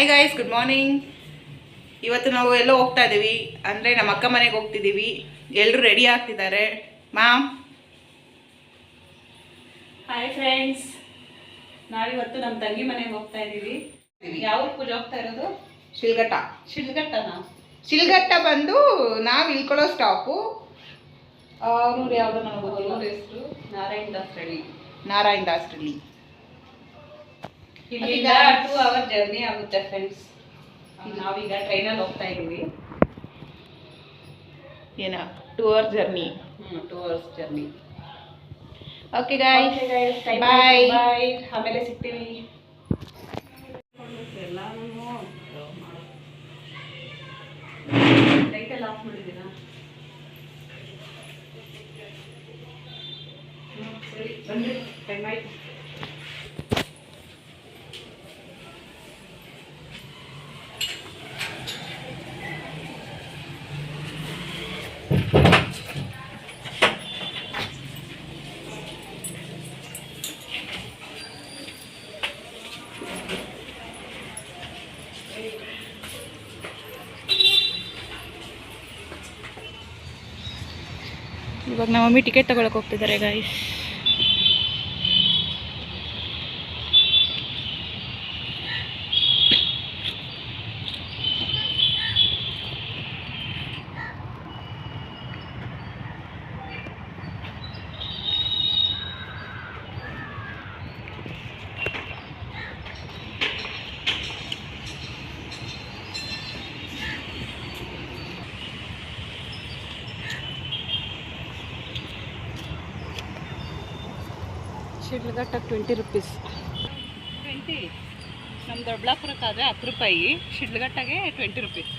Hi guys good morning ಇವತ್ತು ನಾವು ಎಲ್ಲೋ ಹೋಗ್ತಾ ಇದ್ದೀವಿ ಅಂದರೆ ನಮ್ಮ ಅಕ್ಕ ಮನೆಗೆ ಹೋಗ್ತಿದ್ದೀವಿ ಎಲ್ಲರೂ ರೆಡಿ ಆಗ್ತಿದ್ದಾರೆ. ಮ್ಯಾಮ್ ಹಾಯ್ ಫ್ರೆಂಡ್ಸ್ ನಾವಿವತ್ತು ನಮ್ಮ ತಂಗಿ ಮನೆಗೆ ಹೋಗ್ತಾ ಇದ್ದೀವಿ ಯಾವ ಪೂಜೆ ಹೋಗ್ತಾ ಇರೋದು? ಶಿಲ್ಘಟ್ಟ. ಶಿಲ್ಘಟ್ಟನಾ? ಶಿಲ್ಘಟ್ಟ ಬಂದು ನಾವು ಇಳ್ಕೊಳ್ಳೋ ಸ್ಟಾಪು ಅವ್ರೂರು ಯಾವುದೋ ನಾವು ಹೆಸರು? ನಾರಾಯಣ ದಾಸ್ ನಾರಾಯಣ ದಾಸ್ರಲ್ಲಿ ಇಲ್ಲಿಂದ ಟೂ ಅವರ್ ಜರ್ನಿ ಆಗುತ್ತೆ ಫ್ರೆಂಡ್ಸ್ ನಾವೀಗ ಟ್ರೈನಲ್ಲಿ ಹೋಗ್ತಾ ಇದ್ದೀವಿ ಏನ two hour journey two hours journey okay guys bye Bye. Bye ಆಮೇಲೆ ಸಿಗ್ತೀವಿ. ಲೈಟ್ ಎಲ್ಲ ಆಫ್ ಮಾಡಿದ್ದೀರಾ? ಹ್ಮ್, ಸರಿ ಬನ್ನಿ ಟೈಮ್ ಆಯ್ತು. ಇವಾಗ ನಮ್ಮ ಮಮ್ಮಿ ಟಿಕೆಟ್ ತಗೊಳಕ್ ಹೋಗ್ತಿದ್ದಾರೆ guys Sidlaghatta twenty rupees twenty ನಮ್ಮ ದೊಡ್ಡಬಳ್ಳಾಪುರಕ್ಕಾದರೆ ಹತ್ತು ರೂಪಾಯಿ. ಶಿಡ್ಲಘಟ್ಟಗೆ ಟ್ವೆಂಟಿ ರುಪೀಸ್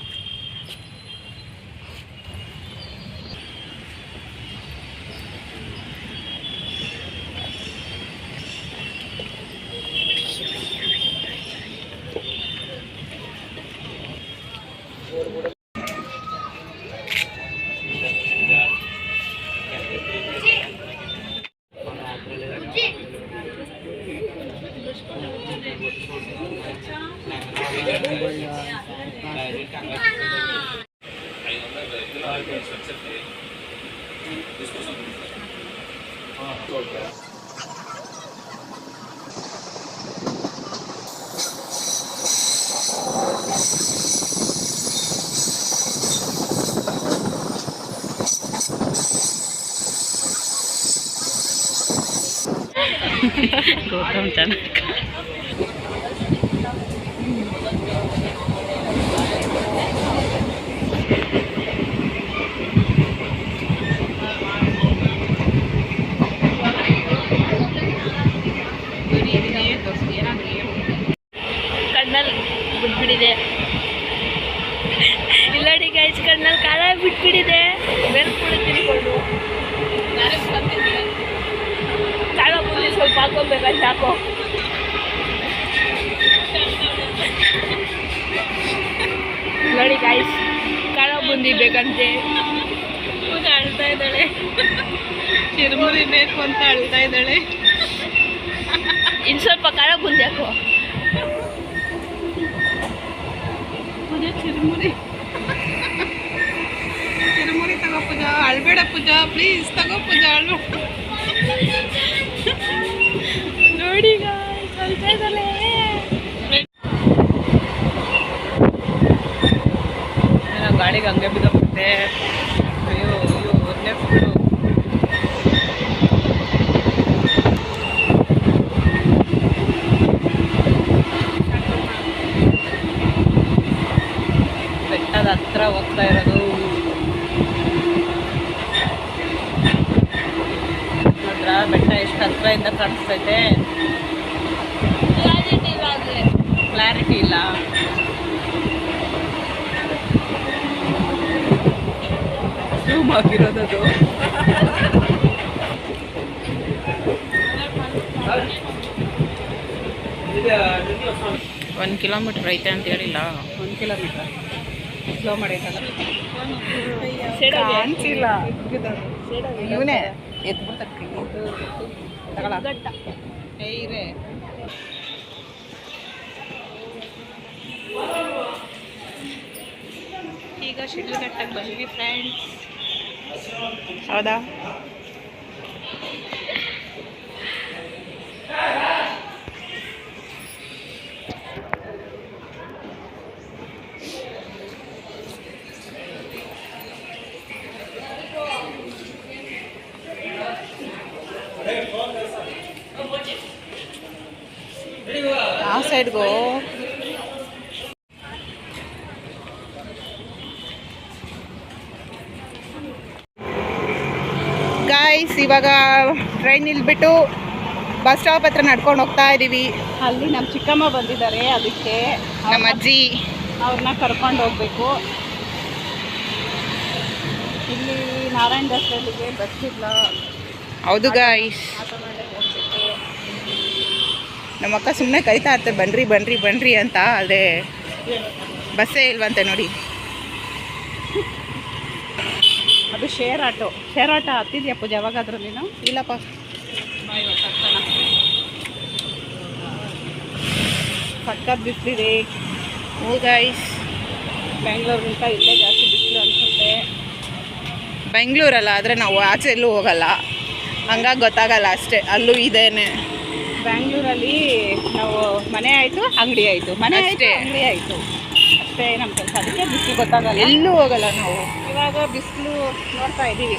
ಗೌತಮ್ ಚೆನ್ನಾಗಿ ಕಣ್ಣಲ್ಲಿ ಬಿಟ್ಬಿಟ್ಟಿದೆ. ಇಲ್ಲಡಿ ಗೈಸ್ ಕಣ್ಣಲ್ಲಿ ಕಾಲ ಬಿಟ್ಬಿಟ್ಟಿದೆ. ಬೆರ್ಪುಳು ಕಾಲ ಮುಂದೆ ಸ್ವಲ್ಪ ಹಾಕೋಬೇಕಂತ ಹಾಕೋ ನೋಡಿ ಗಾಯ್ಸ್ ಕಾಳ ಬುಂದಿ ಬೇಕಂತೆ. ಪೂಜೆ ಅಳ್ತಾ ಇದ್ದಾಳೆ. ಚಿರುಮುರಿ ಬೇಕು ಅಂತ ಅಳ್ತಾ ಇದ್ದಾಳೆ. ಇನ್ನು ಸ್ವಲ್ಪ ಕಾಳ ಬುಂದಿ ಹಾಕೋ. ಪೂಜಾ ಚಿರುಮುರಿ. ಚಿರುಮುರಿ ತಗೋ ಪೂಜಾ. ಅಳ್ಬೇಡ ಪೂಜಾ ಪ್ಲೀಸ್ ತಗೋ ಪೂಜಾ ಅಳು ನೋಡಿ ಗಾಳಿಗೆ ಹಂಗೆ ಬಿದ್ದೋಗ್ಬಿಟ್ಟೆ ಅಯ್ಯೋ ಅಯ್ಯೋ ಒಂದೇ ಫುಲ್ಲು ಬೆಟ್ಟದ ಹತ್ರ ಹೋಗ್ತಾ ಇರೋದು ಬೆಟ್ಟ ಎಷ್ಟು ಹತ್ರದಿಂದ ಕಾಣಿಸ್ತೈತೆ? ಕ್ಲಾರಿಟಿ ಇಲ್ಲ. ಝೂಮ್ ಆಗಿರೋದದು. ಒಂದು ಕಿಲೋಮೀಟ್ರ್ ಐತೆ ಅಂತ ಹೇಳಿಲ್ಲ. ಒಂದು ಕಿಲೋಮೀಟರ್ ಸ್ಲೋ ಮಾಡೈತಲ್ಲ ಕಾಣಿಸಿಲ್ಲ. ಇವನೇ ಎತ್ಬಿಡ್ತಕ್ಕ ತಗೊಳ ಏಯ್ರೆ शादी का शेड्यूल कब तक बजेगी फ्रेंड्स सौदा outside ಇವಾಗ ಟ್ರೈನ್ ನಿಲ್ಬಿಟ್ಟು ಬಸ್ ಸ್ಟಾಪ್ ಹತ್ರ ನಡ್ಕೊಂಡು ಹೋಗ್ತಾ ಇದ್ದೀವಿ ಅಲ್ಲಿ ನಮ್ಮ ಚಿಕ್ಕಮ್ಮ ಬಂದಿದ್ದಾರೆ ಅದಕ್ಕೆ ನಮ್ಮ ಅಜ್ಜಿ. ಅವ್ರನ್ನ ಕರ್ಕೊಂಡು ಹೋಗ್ಬೇಕು. ಇಲ್ಲಿ ನಾರಾಯಣ ದಾಸರಿಗೆ ಬಸ್ ಇಲ್ಲ ಹೌದು ಗಾಯ್ಸ್ ನಮ್ಮ ಅಕ್ಕ ಸುಮ್ಮನೆ ಕರಿತಾ ಇರ್ತಾರೆ ಬನ್ರಿ ಬನ್ರಿ ಬನ್ರಿ ಅಂತ ಅದೇ ಬಸ್ಸೇ ಇಲ್ವಂತೆ ನೋಡಿ. ಅದು ಶೇರ್ ಆಟೋ ಶೇರ್ ಆಟೋ ಹತ್ತಿದ್ಯಾ ಪೂಜೆ ಯಾವಾಗಾದ್ರೂ ನೀನು? ಇಲ್ಲಪ್ಪ. ಸಖತ್ ಬಿಸಿಲಿದೆ ಗಾಯ್ಸ್ ಬೆಂಗಳೂರಿಗಿಂತ ಇಲ್ಲೇ ಜಾಸ್ತಿ ಬಿಸಿಲು ಅನಿಸುತ್ತೆ. ಬೆಂಗಳೂರಲ್ಲ ಆದರೆ ನಾವು ಆಚೆ ಎಲ್ಲೂ ಹೋಗಲ್ಲ. ಹಂಗಾಗಿ ಗೊತ್ತಾಗಲ್ಲ ಅಷ್ಟೇ ಅಲ್ಲೂ ಇದೇನೆ. ಬ್ಯಾಂಗ್ಳೂರಲ್ಲಿ ನಾವು ಮನೆ ಆಯಿತು ಅಂಗಡಿ ಆಯಿತು. ಮನೆ ಆಯಿತು ಅಷ್ಟೇ. ಅಂಗಡಿ ಆಯಿತು. ಅಷ್ಟೇ ನಮ್ಮ ಕೆಲಸ ಅದಕ್ಕೆ ಬಿಸಿಲು ಗೊತ್ತಾಗಲ್ಲ. ಎಲ್ಲೂ ಹೋಗಲ್ಲ ನಾವು. ಇವಾಗ ಬಿಸಿಲು ನೋಡ್ತಾ ಇದ್ದೀವಿ.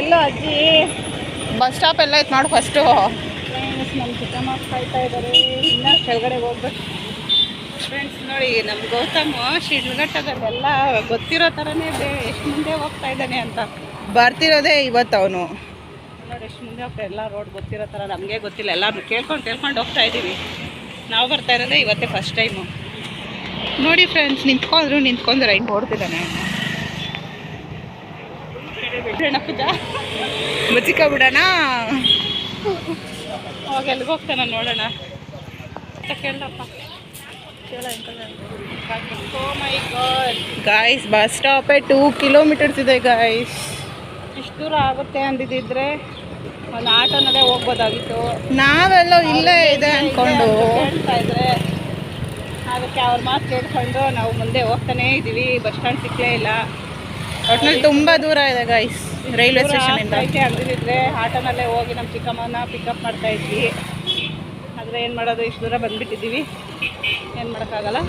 ಎಲ್ಲೋ ಅಜ್ಜಿ. ಬಸ್ ಸ್ಟಾಪ್ ಎಲ್ಲ ಇತ್ತು ನೋಡಿ ಫಸ್ಟು ಫ್ರೆಂಡ್ಸ್ ನಮ್ಮ ಚಿಕ್ಕಮ್ಮ ಕಾಯ್ತಾ ಇದ್ದಾರೆ ಇನ್ನೂ ಕೆಳಗಡೆ ಹೋಗ್ಬೇಕು. ಫ್ರೆಂಡ್ಸ್ ನೋಡಿ ನಮ್ಮ ಗೌತಮ್ ಶಿಡ್ಲಘಟ್ಟದಲ್ಲೆಲ್ಲ ಗೊತ್ತಿರೋ ಥರನೇ ಎಷ್ಟು ಮುಂದೆ ಹೋಗ್ತಾ ಇದ್ದಾನೆ ಅಂತ. ಬರ್ತಿರೋದೇ ಇವತ್ತು ಅವನು. ನೋಡಿ ಎಷ್ಟು ಮುಂದೆ ಹೋಗ್ತಾ ಎಲ್ಲ ರೋಡ್ ಗೊತ್ತಿರೋ ಥರ ನಮಗೆ ಗೊತ್ತಿಲ್ಲ. ಎಲ್ಲರೂ ಕೇಳ್ಕೊಂಡು ಕೇಳ್ಕೊಂಡು ಹೋಗ್ತಾ ಇದ್ದೀವಿ. ನಾವು ಬರ್ತಾ ಇರೋದೇ ಇವತ್ತೇ ಫಸ್ಟ್ ಟೈಮು ನೋಡಿ ಫ್ರೆಂಡ್ಸ್ ನಿಂತ್ಕೊಂಡ್ರು ನಿಂತ್ಕೊಂಡ್ರೆ ಹಿಂಗೆ ನೋಡ್ತಿದ್ದಾನೆ ಪೂಜಾ. ಮುಚ್ಚಿಕ ಬಿಡೋಣ. ಅವಾಗ ಎಲ್ಲಿಗೆ ಹೋಗ್ತಾನೆ ನೋಡೋಣ. ಅಂತ ಕೇಳಪ್ಪ ಗಾಯ್ಸ್ ಬಸ್ ಸ್ಟಾಪೇ ಟೂ ಕಿಲೋಮೀಟರ್ಸ್ ಇದೆ ಗಾಯ್ಸ್ ಇಷ್ಟು ದೂರ ಆಗುತ್ತೆ ಅಂದಿದ್ದಿದ್ರೆ ಒಂದು ಆಟೋನಲ್ಲೇ ಹೋಗ್ಬೋದಾಗಿತ್ತು. ನಾವೆಲ್ಲ ಇಲ್ಲೇ ಇದೆ ಅನ್ಕೊಂಡು ಹೇಳ್ತಾ ಇದ್ರೆ ಅದಕ್ಕೆ ಅವ್ರ ಮಾತು ಕೇಳ್ಕೊಂಡು ನಾವು ಮುಂದೆ ಹೋಗ್ತಾನೇ ಇದ್ದೀವಿ ಬಸ್ ಸ್ಟ್ಯಾಂಡ್ ಸಿಕ್ಕಲೇ ಇಲ್ಲ. ಒಟ್ನಲ್ಲಿ ತುಂಬ ದೂರ ಇದೆ ಗೈಸ್ ರೈಲ್ವೆ ದೂರ ಸ್ಟೇಷನ್ ಇಂದ ಆಗ್ತೈತೆ ಅಂದಿದ್ರೆ ಆಟೋನಲ್ಲೇ ಹೋಗಿ ನಮ್ಮ ಚಿಕ್ಕಮ್ಮನ ಪಿಕಪ್ ಮಾಡ್ತಾ ಇದ್ವಿ. ಆದರೆ ಏನು ಮಾಡೋದು ಇಷ್ಟು ದೂರ ಬಂದ್ಬಿಟ್ಟಿದ್ದೀವಿ. ಏನು ಮಾಡೋಕ್ಕಾಗಲ್ಲ.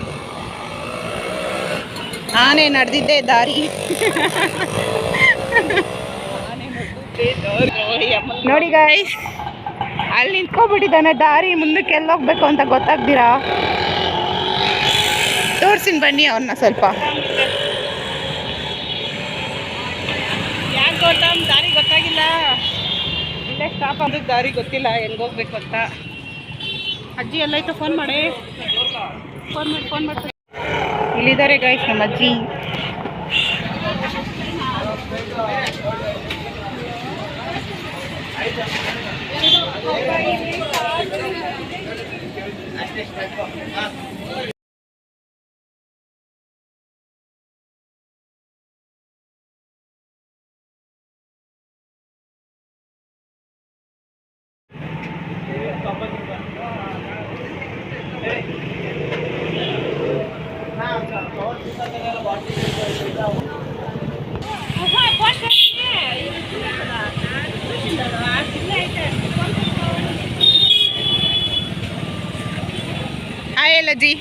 ಆನೆ ನಡೆದಿದ್ದೆ ದಾರಿ. ಆನೆ ನಡೆದಿದ್ದೆ ಅಮ್ಮನ ನೋಡಿ ಗಾಯ್ಸ್ ಅಲ್ಲಿ ನಿಂತ್ಕೊಬಿಟ್ಟಿದ್ದಾನೆ. ದಾರಿ ಮುಂದಕ್ಕೆ ಎಲ್ಲಿ ಹೋಗ್ಬೇಕು ಅಂತ ಗೊತ್ತಾಗ್ದಿರಾ? ತೋರ್ಸಿನ ಬನ್ನಿ ಅವ್ರನ್ನ ಸ್ವಲ್ಪ. ಯಾಕೆ ಗೌತಮ್ ದಾರಿ ಗೊತ್ತಾಗಿಲ್ಲ. ಇಲ್ಲೇ ಸ್ಟಾಪ್ ಅಂದ್ರೆ ದಾರಿ ಗೊತ್ತಿಲ್ಲ. ಹೆಂಗೆ ಹೋಗ್ಬೇಕು ಅಂತ. ಅಜ್ಜಿ ಎಲ್ಲಾಯ್ತು? ಫೋನ್ ಮಾಡಿ. ಫೋನ್ ಮಾಡಿ ಫೋನ್ ಮಾಡ್ತಾರೆ ಇಲ್ಲಿದ್ದಾರೆ ಗಾಯ್ಸ್ ನಮ್ಮ ಅಜ್ಜಿ. Hey. Now, I'm going to go to the hi ಅಜ್ಜಿ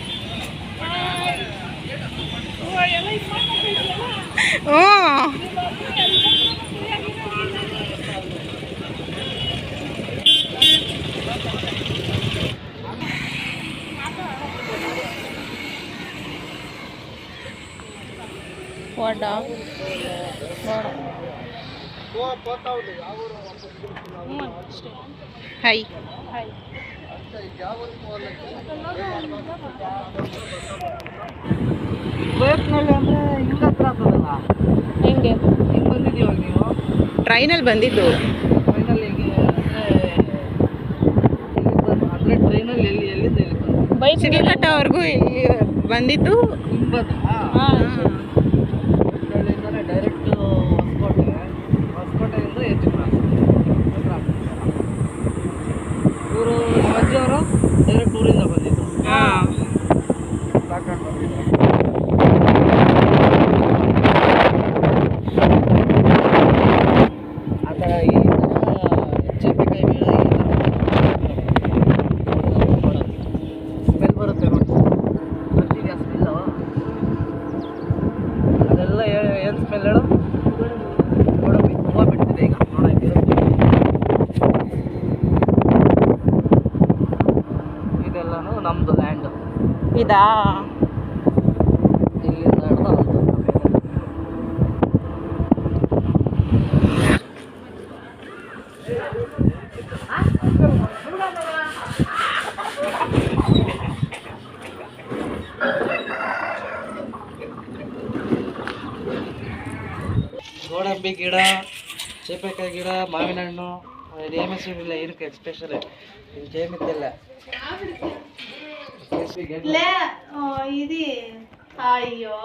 ಹ್ಞೂ ವಾಡ ಹಾಯ್ ಹಾಯ್ ಬೈಕ್ನಲ್ಲಿ ಅಂದರೆ ಹಿಂಗೆ ಹತ್ರ ಆಗ್ತದಲ್ಲ ಹೆಂಗೆ? ಹಿಂಗೆ ಬಂದಿದ್ದೀವಾಗ ನೀವು ಟ್ರೈನಲ್ಲಿ ಬಂದಿದ್ದು. ಟ್ರೈನಲ್ಲಿ ಹಿಂಗೆ ಅಂದರೆ ಅಂದರೆ ಟ್ರೈನಲ್ಲಿ ಎಲ್ಲಿ ಎಲ್ಲಿಂದ ಎಲ್ಲಿ ಬಂದು ಬೈಕ್ ಶಿಡ್ಲಘಟ್ಟವರೆಗೂ ಇಲ್ಲಿ ಬಂದಿದ್ದು. ಹಿಂಗೆ ಬಂದ ಹಾಂ. ಇದಾ ತನಕ. ಗೋಡಂಬಿ ಗಿಡ ಚೇಪೆಕಾಯಿ ಗಿಡ ಮಾವಿನ ಹಣ್ಣು ಏಮಸ್ ಇಲ್ಲ ಏನಕ್ಕೆ ಸ್ಪೆಷಲ್ ಇದಕ್ಕೆ ಏನಿದ್ದಿಲ್ಲ ఇది అయ్యో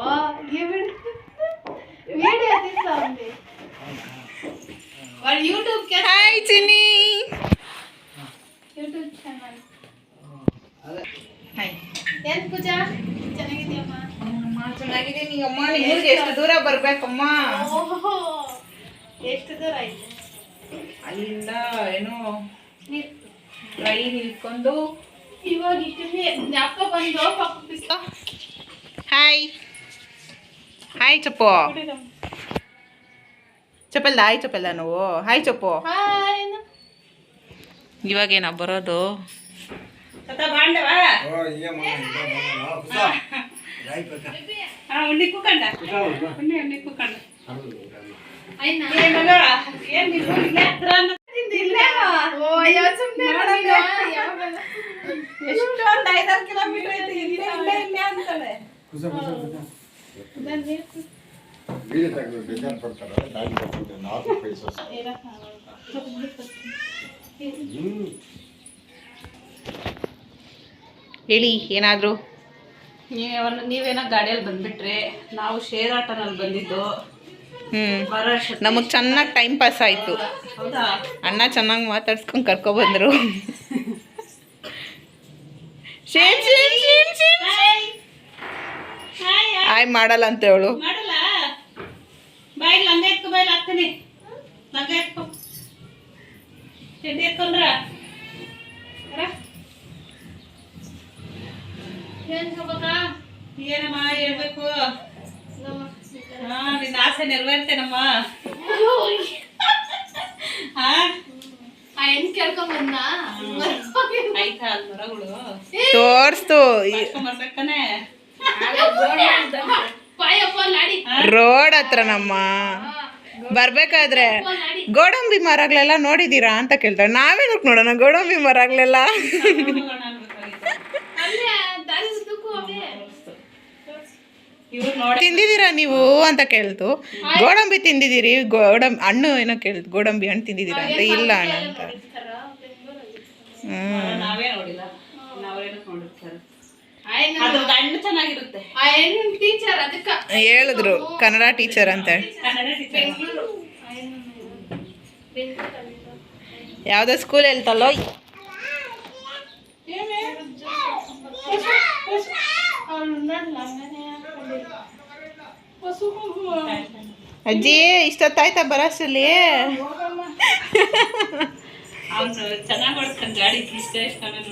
వీడియో తీస్తా ఉంది వాడు YouTube hi Chinni YouTube channel ಅದೇ ಹಾಯ್ ಏನ್ ಪೂಜಾ ಚೆನ್ನಾಗಿದ್ಯಮ್ಮ ಚೆನ್ನಾಗಿದೆ ನೀವಮ್ಮ ನಿಮ್ಗೆ ಎಷ್ಟು ದೂರ ಬರ್ಬೇಕಮ್ಮ ಓಹೋ ಎಷ್ಟು ದೂರ ಆಯ್ತು ಅಲ್ಲಿಂದ ಏನೋ ಟ್ರೈನ್ ಇಳ್ಕೊಂಡು ಇವಾಗ ಜ್ಞಾಪಕ ಬಂದು ಹಾಯ್ ಹಾಯ್ ಚಪ್ಪು ಚಪ್ಪಲ್ಲ ಹಾಯ್ ಚಪ್ಪಲ್ಲ ನಾವು ಹಾಯ್ ಚಪ್ಪು ಹಾಯ್ ಇವಾಗೇನ ಬರೋದು ಕೂಕಂಡ ಉಂಡಿ ಉಂಡಿ ಕೂಕಂಡ ಎಷ್ಟೊಂದು ಐದಾರು ಕಿಲೋಮೀಟರ್ ಐತಿ ಇಲ್ಲೇ ಇಲ್ಲೇ ಇಲ್ಲೇ ಅಂತಾಳೆ ಹೇಳಿ ಏನಾದ್ರು? ನೀವೇನ ನೀವೇನೋ ಗಾಡಿಯಲ್ಲಿ ಬಂದ್ಬಿಟ್ರೆ. ನಾವು ಶೇರ್ ಆಟೋನಲ್ಲಿ ಬಂದಿದ್ದು. ಹ್ಮ್. ನಮಗೆ ಚೆನ್ನಾಗಿ ಟೈಮ್ ಪಾಸ್ ಆಯ್ತು. ಅಣ್ಣ ಚೆನ್ನಾಗಿ ಮಾತಾಡ್ಸ್ಕೊಂಡ್ ಕರ್ಕೊ ಬಂದ್ರು. ಶೇಮ್ ಶೇಮ್ ಶೇಮ್ ಶೇಮ್ ಆಯ್ ಮಾಡಲ್ಲ ಅಂತ ಹೇಳು. ಏನಮ್ಮ ಹೇಳ್ಬೇಕು ಹಾ ನಿನ್ನ ಆಸೆ ನೆರವೇರ್ತೇನಮ್ಮ. ತೋರ್ಸ್ತು ರೋಡ್ ಹತ್ರ ನಮ್ಮ ಬರ್ಬೇಕಾದ್ರೆ ಗೋಡಂಬಿ ಮರಗಳೆಲ್ಲ ನೋಡಿದೀರಾ ಅಂತ ಕೇಳ್ತಾರೆ. ನಾವೇನಕ್ ನೋಡೋಣ ಗೋಡಂಬಿ ಮರಗಳೆಲ್ಲ? ತಿಂದಿದ್ದೀರಾ ನೀವು ಅಂತ ಕೇಳ್ತು. ಗೋಡಂಬಿ ತಿಂದಿದ್ದೀರಿ ಗೋಡಂಬಿ ಹಣ್ಣು ಏನೋ ಕೇಳ್ತು, ಗೋಡಂಬಿ ಹಣ್ಣು ತಿಂದಿದ್ದೀರಾ ಅಂತ, ಇಲ್ಲ ಅಣ್ಣ ಅಂತ. ಹ್ಮ್ ನಾವೇ ನೋಡಿಲ್ಲ ನಾವೇನು ನೋಡಿರ್ತಾರೆ ಅದ್ರದ್ದು ಹಣ್ಣು ಚೆನ್ನಾಗಿರುತ್ತೆ. ಟೀಚರ್ ಅದಕ್ಕ. ಹೇಳಿದ್ರು ಕನ್ನಡ ಟೀಚರ್ ಅಂತ. ಕನ್ನಡ ಟೀಚರ್ ಯಾವ್ದೋ ಸ್ಕೂಲ್ ಹೇಳ್ತಲ್ಲೋ ಅಜ್ಜಿ ಇಷ್ಟೊತ್ತಾಯ್ತಾ ಗಾಡಿ ಇಷ್ಟ ಚೆನ್ನಾಗಿ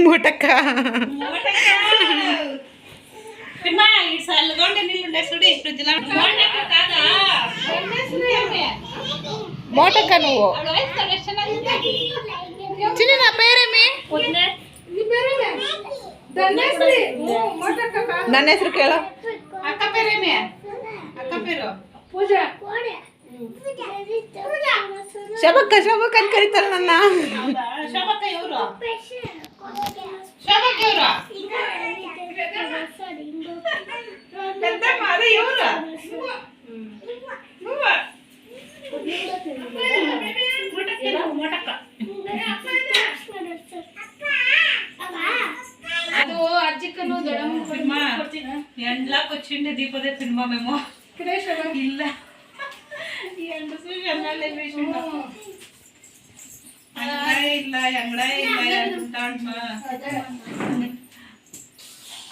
మొటక మోటక్క నువ్వు చిన్న నా పేరేమి నన్నేసరికి ఎలా అక్క పేరేమి అక్క పేరు పూజ ಶಬಕ್ಕ ಶಬಕ್ ಅಂತ ಕರೀತಾರೆ ನನ್ನ. ಅಜ್ಜಿಕ್ಕನು ದೊಡ್ಡ ಎಂಡ್ಲಾಕ್ ದೀಪದೇ ತಿನ್ಮ ಮೇಮೋ. ಇಲ್ಲ.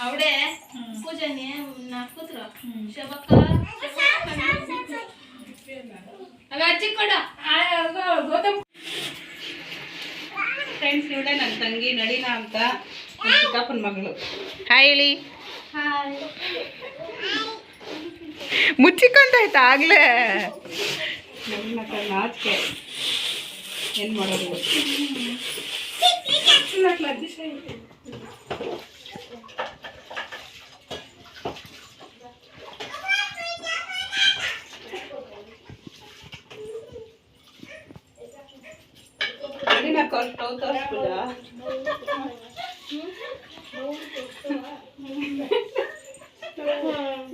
ಅವಡೆ ಪೂಜನೆ ಕೂತ್ರು. ಶಬಕ್ಕ ಅಜ್ಜಿ ಕೊಡ. ಫ್ರೆಂಡ್ಸ್ ನನ್ನ ತಂಗಿ ನಡಿನಾ ಅಂತ ಚಿಕ್ಕಪ್ಪನ ಮಗಳು. ಹೇಳಿ. ಮುಚ್ಚಿಕೊಂಡಾಯ್ತಾ ಆಗ್ಲೇ? ನನ್ನ ಕಣ್ಣು ನಾಚಿಕೆ ಏನು ಮಾಡೋದು ನಡಿನ ಕೊಟ್ಟು ತೋರಿಸ್ಬಿಡ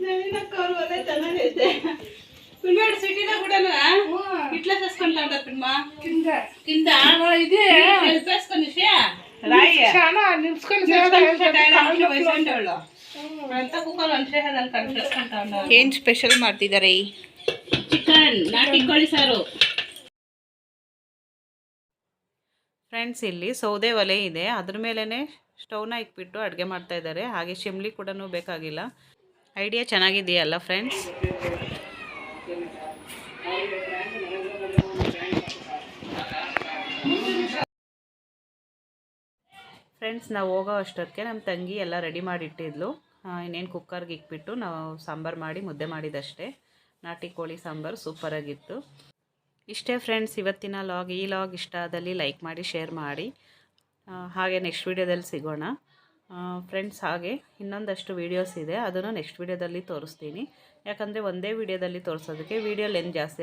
ನವೀನ ಕೌರು ಒಳ್ಳೆ ಚೆನ್ನಾಗೈತೆ ಕನ್ಸ್ಕೊಂಡ ಏನು ಸ್ಪೆಷಲ್ ಮಾಡ್ತಿದ್ದಾರೆ ಚಿಕನ್ ನಾಟಿ ಕೋಳಿ ಸಾರು. ಫ್ರೆಂಡ್ಸ್ ಇಲ್ಲಿ ಸೌದೆ ಒಲೆ ಇದೆ. ಅದ್ರ ಮೇಲೇ ಸ್ಟವ್ನ ಇಕ್ಬಿಟ್ಟು ಅಡುಗೆ ಮಾಡ್ತಾ ಇದ್ದಾರೆ ಹಾಗೆ ಶಿಮ್ಲಿ ಕೂಡ ಬೇಕಾಗಿಲ್ಲ. ಐಡಿಯಾ ಚೆನ್ನಾಗಿದೆಯಲ್ಲ ಫ್ರೆಂಡ್ಸ್ ಫ್ರೆಂಡ್ಸ್ ನಾವು ಹೋಗೋ ಅಷ್ಟೊತ್ತಿಗೆ ನಮ್ಮ ತಂಗಿ ಎಲ್ಲ ರೆಡಿ ಮಾಡಿಟ್ಟಿದ್ಲು. ಇನ್ನೇನು ಕುಕ್ಕರ್ಗೆ ಇಕ್ಬಿಟ್ಟು ನಾವು ಸಾಂಬಾರು ಮಾಡಿ ಮುದ್ದೆ ಮಾಡಿದಷ್ಟೇ. ನಾಟಿ ಕೋಳಿ ಸಾಂಬಾರು ಸೂಪರಾಗಿತ್ತು ಇಷ್ಟೇ ಫ್ರೆಂಡ್ಸ್ ಇವತ್ತಿನ ಲಾಗ್ ಈ ಲಾಗ್ ಇಷ್ಟ ಆದಲ್ಲಿ ಲೈಕ್ ಮಾಡಿ ಶೇರ್ ಮಾಡಿ. ಹಾಗೆ ನೆಕ್ಸ್ಟ್ ವೀಡಿಯೋದಲ್ಲಿ ಸಿಗೋಣ. ಫ್ರೆಂಡ್ಸ್ ಹಾಗೆ ಇನ್ನೊಂದಷ್ಟು ವೀಡಿಯೋಸ್ ಇದೆ. ಅದನ್ನು ನೆಕ್ಸ್ಟ್ ವೀಡಿಯೋದಲ್ಲಿ ತೋರಿಸ್ತೀನಿ. ಯಾಕಂದರೆ ಒಂದೇ ವೀಡಿಯೋದಲ್ಲಿ ತೋರಿಸೋದಕ್ಕೆ ವೀಡಿಯೋ ಲೆಂತ್ ಜಾಸ್ತಿ